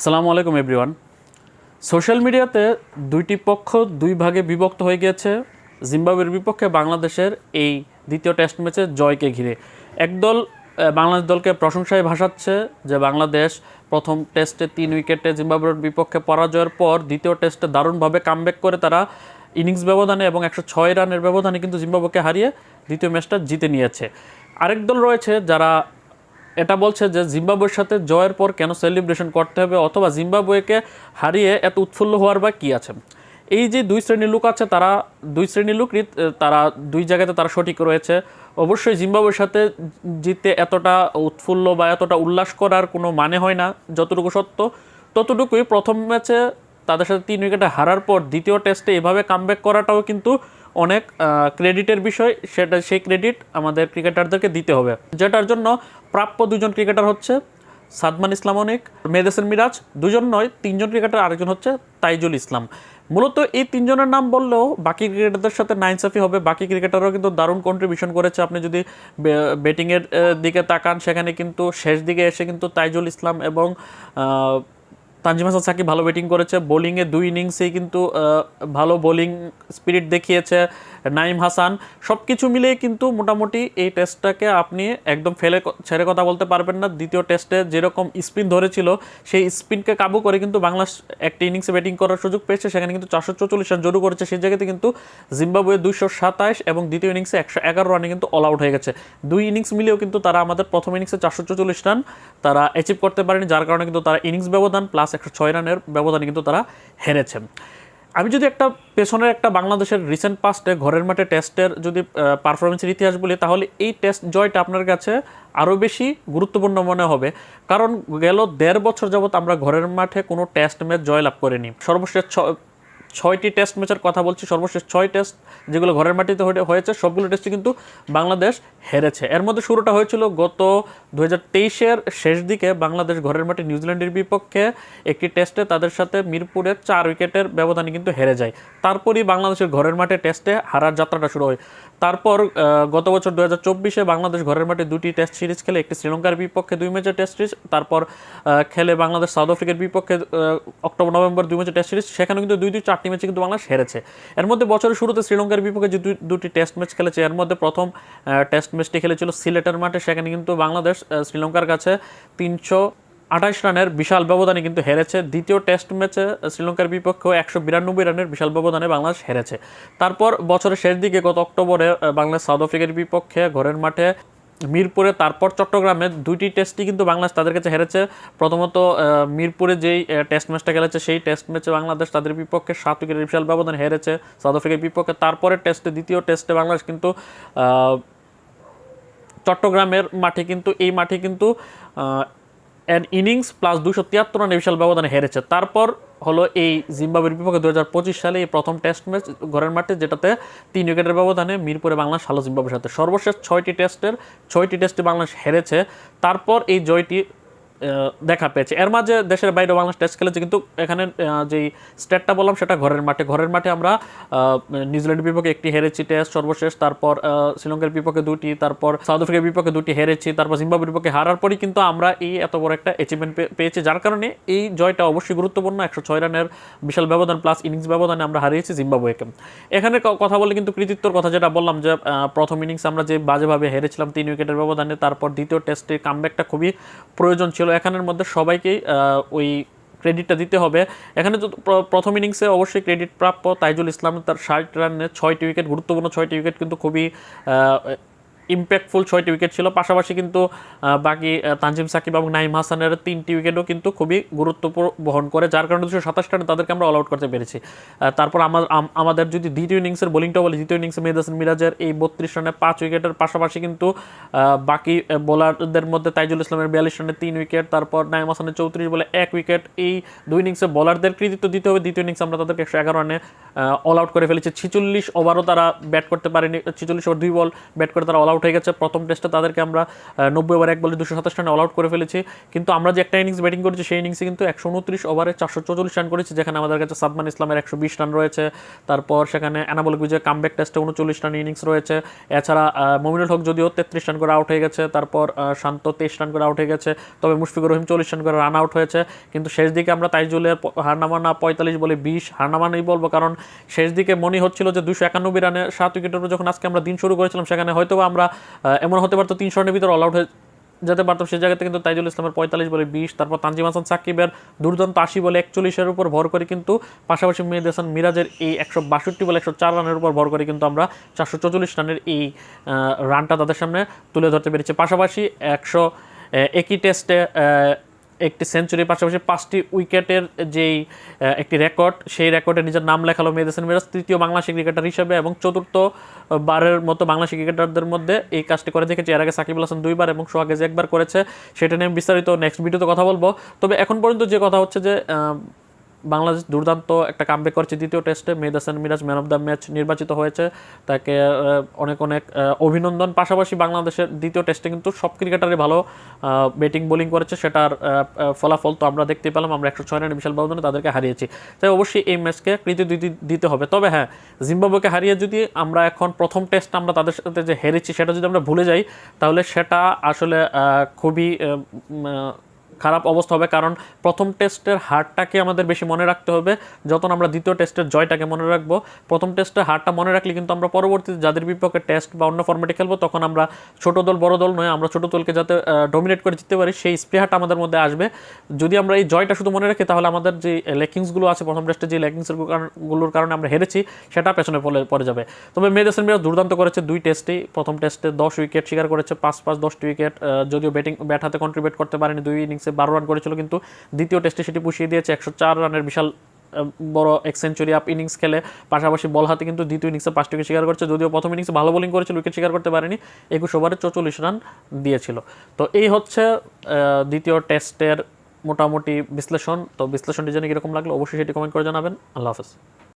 আসসালামু আলাইকুম everyone social মিডিয়াতে দুইটি পক্ষ দুই ভাগে বিভক্ত হয়ে গিয়েছে। জিম্বাবুয়ের বিপক্ষে বাংলাদেশের এই দ্বিতীয় টেস্ট ম্যাচে জয়কে ঘিরে। একদল বাংলাদেশ দলকে প্রশংসায় ভাসাচ্ছে যে বাংলাদেশ প্রথম টেস্টে তিন উইকেটে জিম্বাবুয়ের বিপক্ষে পরাজয়ের পর দ্বিতীয় টেস্টে দারুণভাবে কামব্যাক করে তারা ইনিংস ব্যবধানে এবং একশো ছয় রানের ব্যবধানে কিন্তু জিম্বাবুকে হারিয়ে দ্বিতীয় ম্যাচটা জিতে নিয়েছে। আরেক দল রয়েছে যারা এটা বলছে যে জিম্বাবুয়ের সাথে জয়ের পর কেন সেলিব্রেশন করতে হবে অথবা জিম্বাবুয়েকে হারিয়ে এত উৎফুল্ল হওয়ার বা কী আছে? এই যে দুই শ্রেণির লোক আছে, তারা দুই শ্রেণির লোক তারা দুই জায়গাতে তারা সঠিক রয়েছে। অবশ্যই জিম্বাবুয়ের সাথে জিতে এতটা উৎফুল্ল বা এতটা উল্লাস করার কোনো মানে হয় না, যতটুকু সত্য। ততটুকুই প্রথম ম্যাচে তাদের সাথে তিন উইকেটে হারার পর দ্বিতীয় টেস্টে এভাবে কামব্যাক করাটাও কিন্তু অনেক ক্রেডিটের বিষয়, সেটা সেই ক্রেডিট আমাদের ক্রিকেটারদেরকে দিতে হবে। যেটার জন্য প্রাপ্য দুজন ক্রিকেটার হচ্ছে সাদমান ইসলাম অনেক মেদেসেন মিরাজ, দুজন নয়, তিনজন ক্রিকেটার আরেকজন হচ্ছে তাইজুল ইসলাম। মূলত এই তিনজনের নাম বললেও বাকি ক্রিকেটারদের সাথে নাইনসাফি হবে, বাকি ক্রিকেটাররাও কিন্তু দারুণ কন্ট্রিবিউশন করেছে। আপনি যদি ব্যাটিংয়ের দিকে তাকান, সেখানে কিন্তু শেষ দিকে এসে কিন্তু তাইজুল ইসলাম এবং তানজিম হাসান সাকিব ভালো ব্যাটিং করেছে বোলিংয়ে দুই ইনিংসেই কিন্তু ভালো বোলিং স্পিরিট দেখিয়েছে। নাইম হাসান সব কিছু মিলিয়ে কিন্তু মোটামুটি এই টেস্টটাকে আপনি একদম ফেলে ছেড়ে কথা বলতে পারবেন না। দ্বিতীয় টেস্টে যেরকম স্পিন ধরেছিল, সেই স্পিনকে কাবু করে কিন্তু বাংলাদেশ একটা ইনিংসে ব্যাটিং করার সুযোগ পেয়েছে। সেখানে কিন্তু চারশো চৌচল্লিশ রান জড়ো করেছে। সেই জায়গাতে কিন্তু জিম্বাবুয়ে দুইশো সাতাশ এবং দ্বিতীয় ইনিংসে একশো এগারো রানে কিন্তু অল আউট হয়ে গেছে। দুই ইনিংস মিলেও কিন্তু তারা আমাদের প্রথম ইনিংসে চারশো চৌচল্লিশ রান তারা অ্যাচিভ করতে পারেনি, যার কারণে কিন্তু তারা ইনিংস ব্যবধান প্লাস একশো ছয় রানের ব্যবধানে কিন্তু তারা হেরেছে। আমি যদি একটা পেছনের একটা বাংলাদেশের রিসেন্ট পাস্টে ঘরের মাঠে টেস্টের যদি পারফরমেন্সের ইতিহাস বলি, তাহলে এই টেস্ট জয়টা আপনার কাছে আরও বেশি গুরুত্বপূর্ণ মনে হবে। কারণ গেল দেড় বছর যাবত আমরা ঘরের মাঠে কোনো টেস্ট ম্যাচ জয় জয়লাভ করিনি। সর্বশেষ ছয়টি টেস্ট ম্যাচের কথা বলছি, সর্বশেষ ছয় টেস্ট যেগুলো ঘরের মাটিতে হয়েছে, সবগুলো টেস্টে কিন্তু বাংলাদেশ হেরেছে। এর মধ্যে শুরুটা হয়েছিল গত দু হাজার শেষ দিকে বাংলাদেশ ঘরের মাঠে নিউজিল্যান্ডের বিপক্ষে একটি টেস্টে তাদের সাথে মিরপুরে চার উইকেটের ব্যবধানে কিন্তু হেরে যায়। তারপরই বাংলাদেশের ঘরের মাঠে টেস্টে হারার যাত্রাটা শুরু হয়। তারপর গত বছর দু হাজার চব্বিশে বাংলাদেশ ঘরের মাঠে দুটি টেস্ট সিরিজ খেলে, একটি শ্রীলঙ্কার বিপক্ষে দুই ম্যাচের টেস্ট সিরিজ, তারপর খেলে বাংলাদেশ সাউথ আফ্রিকার বিপক্ষে অক্টোবর, নভেম্বর দুই ম্যাচের টেস্ট সিরিজ সেখানে কিন্তু দুই দুই চারটি ম্যাচে কিন্তু বাংলাদেশ হেরেছে। এর মধ্যে বছরের শুরুতে শ্রীলঙ্কার বিপক্ষে যে দুটি টেস্ট ম্যাচ খেলেছে, এর মধ্যে প্রথম টেস্ট ম্যাচটি খেলেছিল সিলেটের মাঠে, সেখানে কিন্তু বাংলাদেশ শ্রীলঙ্কার কাছে তিনশো আঠাশ রানের বিশাল ব্যবধানে কিন্তু হেরেছে। দ্বিতীয় টেস্ট ম্যাচে শ্রীলঙ্কার বিপক্ষেও একশো বিরানব্বই রানের বিশাল ব্যবধানে বাংলাদেশ হেরেছে। তারপর বছরের শেষ দিকে গত অক্টোবরে বাংলাদেশ সাউথ আফ্রিকার বিপক্ষে ঘরের মাঠে মিরপুরে, তারপর চট্টগ্রামে দুইটি টেস্টই কিন্তু বাংলাদেশ তাদের কাছে হেরেছে। প্রথমত মিরপুরে যেই টেস্ট ম্যাচটা খেলেছে, সেই টেস্ট ম্যাচে বাংলাদেশ তাদের বিপক্ষে সাত উইকেটের বিশাল ব্যবধান হেরেছে সাউথ আফ্রিকার বিপক্ষে। তারপরে টেস্টে, দ্বিতীয় টেস্টে বাংলাদেশ কিন্তু চট্টগ্রামের মাঠে কিন্তু, এই মাঠে কিন্তু অ্যান ইনিংস প্লাস দুশো তিয়াত্তর রানের বিশাল ব্যবধানে হেরেছে। তারপর হলো এই জিম্বাবুয়ের বিপক্ষে দু হাজার পঁচিশ সালে এই প্রথম টেস্ট ম্যাচ ঘরের মাঠে, যেটাতে তিন উইকেটের ব্যবধানে মিরপুরে বাংলাদেশ, হালো জিম্বাবের সাথে। সর্বশেষ ছয়টি টেস্টের, ছয়টি টেস্টে বাংলাদেশ হেরেছে। তারপর এই জয়টি দেখা পেয়েছে। এর মাঝে দেশের বাইরে বাংলাদেশ টেস্ট খেলেছে, কিন্তু এখানে যেই স্টেটটা বললাম সেটা ঘরের মাঠে। ঘরের মাঠে আমরা নিউজিল্যান্ডের বিপক্ষে একটি হেরেছি টেস্ট সর্বশেষ, তারপর শ্রীলঙ্কার বিপক্ষে দুটি, তারপর সাউথ আফ্রিকার বিপক্ষে দুটি হেরেছি, তারপর জিম্বাবুয়ের বিপক্ষে হারার পরই কিন্তু আমরা এই এত বড় একটা অ্যাচিভমেন্ট পেয়েছি, যার কারণে এই জয়টা অবশ্যই গুরুত্বপূর্ণ। একশো ছয় রানের বিশাল ব্যবধান প্লাস ইনিংস ব্যবধানে আমরা হারিয়েছি জিম্বাবুয়েকে। এখানে কথা বলে কিন্তু কৃতিত্বর কথা যেটা বললাম যে প্রথম ইনিংস আমরা যে বাজেভাবে হেরেছিলাম তিন উইকেটের ব্যবধানে, তারপর দ্বিতীয় টেস্টে কামব্যাকটা খুবই প্রয়োজন ছিল। এখানের মধ্যে সবাইকেই ওই ক্রেডিটটা দিতে হবে। এখানে প্রথম ইনিংসে অবশ্যই ক্রেডিট প্রাপ্য। তাইজুল ইসলাম তার ষাট রানে ছয়টি উইকেট গুরুত্বপূর্ণ ছয়টি উইকেট কিন্তু খুবই ইম্প্যাক্টফুল ছয়টি উইকেট ছিল। পাশাপাশি কিন্তু বাকি তানজিম সাকিব এবং নাইম হাসানের তিনটি উইকেটও কিন্তু খুবই গুরুত্ব প- বহন করে, যার কারণে দুশো সাতাশ রানে তাদেরকে আমরা অল আউট করতে পেরেছি। তারপর আমার আমাদের যদি দ্বিতীয় ইনিংসের বোলিংটা বলি, দ্বিতীয় ইনিংসে মেহেদ হাসান মিরাজের এই বত্রিশ রানে পাঁচ উইকেটের পাশাপাশি কিন্তু বাকি বোলারদের মধ্যে তাইজুল ইসলামের বিয়াল্লিশ রানে তিন উইকেট তারপর নাইম হাসানের চৌত্রিশ বলে এক উইকেট এই দুই ইনিংসে বোলারদের কৃতিত্ব দিতে হবে। দ্বিতীয় ইনিংসে আমরা তাদেরকে একশো এগারো রানে অল আউট করে ফেলেছি। ছিচল্লিশ ওভারও তারা ব্যাট করতে পারেনি, ছিচল্লিশ ওভার দুই বল ব্যাট করে তারা অল আউট আউট হয়ে গেছে। প্রথম টেস্টে তাদেরকে আমরা নব্বই ওভার এক বলে দুশো সাতাশ রানে অল আউট করে ফেলেছি। কিন্তু আমরা যে একটা ইনিংস ব্যাটিং করেছি, সেই ইনিংসে কিন্তু একশো উনত্রিশ ওভারে চারশো চৌচল্লিশ রান করেছি, যেখানে আমাদের কাছে সাদমান ইসলামের একশো বিশ রান রয়েছে। তারপর সেখানে এনাবল বিজয় কামব্যাক টেস্টে উনচল্লিশ রান ইনিংস রয়েছে। এছাড়া মমিনুল হক যদিও তেত্রিশ রান করে আউট হয়ে গেছে, তারপর শান্ত তেইশ রান করে আউট হয়ে গেছে। তবে মুশফিকুর রহিম চল্লিশ রান করে রান আউট হয়েছে। কিন্তু শেষ দিকে আমরা তাইজুলের হারনামানা পঁয়তাল্লিশ বলে বিশ হারনামানাই বলব। কারণ শেষ দিকে মনে হচ্ছিল যে দুশো একানব্বই রানে সাত উইকেটের উপর যখন আজকে আমরা দিন শুরু করেছিলাম, সেখানে হয়তো আমরা এমন হতে পারতো তিনশো রানের ভিতরে অল আউট হয়ে যেতে পারতাম সেই জায়গাতে কিন্তু তাইজুল ইসলামের পঁয়তাল্লিশ বলে বিশ, তারপর তানজিম হাসান, সাকিবের দুর্দান্ত আশি বলে একচল্লিশের উপর ভর করে কিন্তু পাশাপাশি মেহেদ হাসান মিরাজের এই একশো বাষট্টি বলে একশো চার রানের উপর ভর করে কিন্তু আমরা চারশো চৌচল্লিশ রানের এই রানটা তাদের সামনে তুলে ধরতে পেরেছি। পাশাপাশি একশো একই টেস্টে একটি সেঞ্চুরির পাশাপাশি পাঁচটি উইকেটের যেই একটি রেকর্ড, সেই রেকর্ডে নিজের নাম লেখালো মেহেদ হাসান মিরাজ, তৃতীয় বাংলাদেশি ক্রিকেটার হিসেবে এবং চতুর্থ বারের মতো বাংলাদেশি ক্রিকেটারদের মধ্যে এই কাজটি করে দেখেছি। এর আগে সাকিব আল হাসান দুইবার এবং সোহাগেজ একবার করেছে, সেটা নিয়ে বিস্তারিত নেক্সট ভিডিওতে কথা বলব। তবে এখন পর্যন্ত যে কথা হচ্ছে যে বাংলাদেশ দুর্দান্ত একটা কামব্যাক করেছে দ্বিতীয় টেস্টে Mehidy Hasan Miraz man of the match নির্বাচিত হয়েছে। তাকে অনেক অনেক অভিনন্দন। পাশাপাশি বাংলাদেশের দ্বিতীয় টেস্টে কিন্তু সব ক্রিকেটারই ভালো ব্যাটিং বোলিং করেছে। সেটার ফলাফল তো আমরা দেখতে পেলাম। আমরা একশো ছয় রানের বিশাল ব্যবধানে তাদেরকে হারিয়েছি। তাই অবশ্যই এই ম্যাচকে কৃতি দিতে হবে। তবে হ্যাঁ জিম্বাবুকে হারিয়ে যদি আমরা এখন প্রথম টেস্ট আমরা তাদের সাথে যে হেরেছি, সেটা যদি আমরা ভুলে যাই, তাহলে সেটা আসলে খুবই খারাপ অবস্থা হবে, কারণ প্রথম টেস্টের হারটাকে আমাদের বেশি মনে রাখতে হবে। যখন আমরা দ্বিতীয় টেস্টের জয়টাকে মনে রাখব, প্রথম টেস্টের হারটা মনে রাখলে কিন্তু আমরা পরবর্তীতে যাদের বিপক্ষে টেস্ট বা অন্য ফর্মেটে খেলব, তখন আমরা ছোট দল, বড় দল নয়, আমরা ছোট দলকে যাতে ডমিনেট করে জিততে পারি, সেই স্পৃহাটা আমাদের মধ্যে আসবে। যদি আমরা এই জয়টা শুধু মনে রাখি, তাহলে আমাদের যে লেকিংসগুলো আছে, প্রথম টেস্টে যে লেকিংসেরগুলোর কারণে আমরা হেরেছি, সেটা পেছনে পড়ে যাবে। তবে মেহেদাসেন মিরাজ দুর্দান্ত করেছে দুই টেস্টেই প্রথম টেস্টে দশ উইকেট শিকার করেছে, পাঁচ পাঁচ দশটি উইকেট যদিও ব্যাটিং ব্যাট হাতে কন্ট্রিবিউট করতে পারেনি, দুই ইনিংসে বারো রান করেছিল, কিন্তু দ্বিতীয় টেস্টে সেটি পুষিয়ে দিয়েছে, একশো চার রানের বিশাল বড় এক সেঞ্চুরি আপ ইনিংস খেলে। পাশাপাশি বল হাতে কিন্তু দ্বিতীয় ইনিংসে পাঁচটি উইকেট শিকার করছে, যদিও প্রথম ইনিংসে ভালো বোলিং করেছিল উইকেট শিকার করতে পারেনি, একুশ ওভারে চৌচল্লিশ রান দিয়েছিল। তো এই হচ্ছে দ্বিতীয় টেস্টের মোটামুটি বিশ্লেষণ। তো বিশ্লেষণটি জেনে কীরকম লাগল, অবশ্যই সেটি কমেন্ট করে জানাবেন। আল্লাহ হাফেজ।